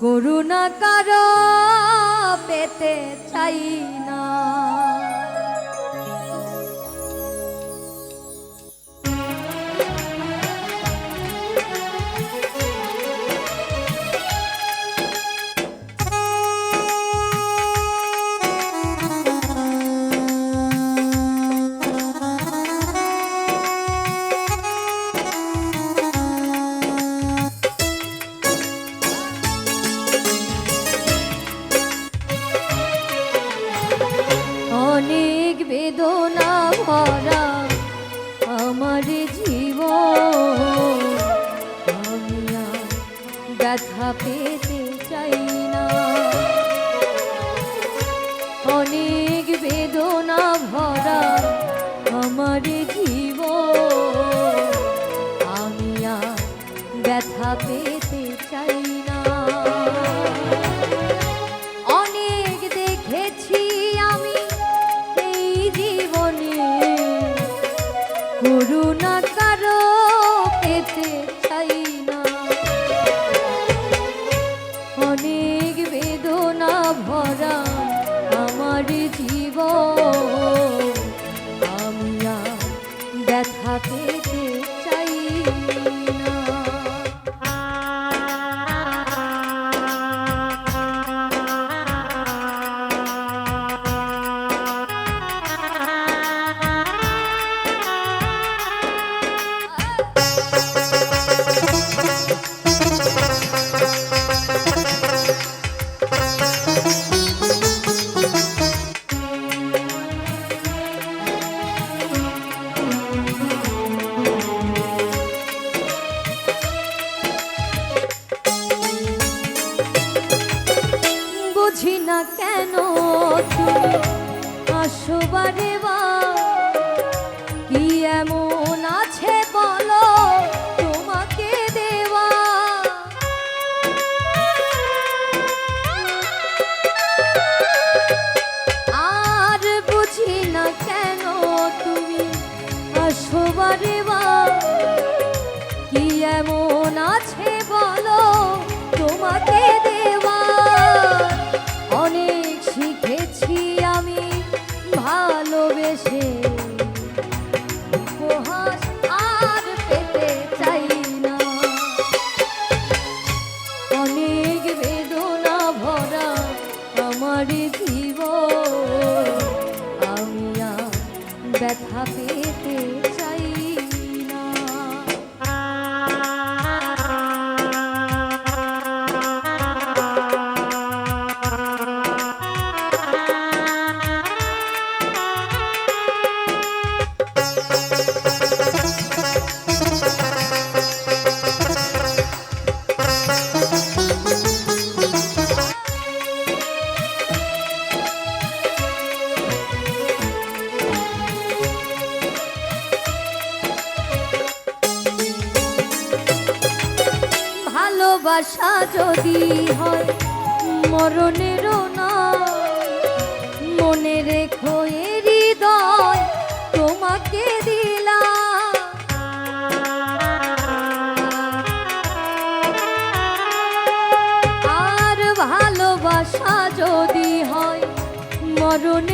করুণা কারও পেতে চাই। বেদনা ভরা আমার জীব আমি ব্যথা পেতে চাই না। Woo! bad habit is ভালোবাসা যদি হয়, মরণেরও না। মনে রেখো হৃদয় তোমাকে দিলাম। আর ভালোবাসা যদি হয় মরণে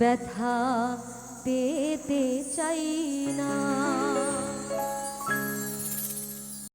ব্যথা পেতে চাই না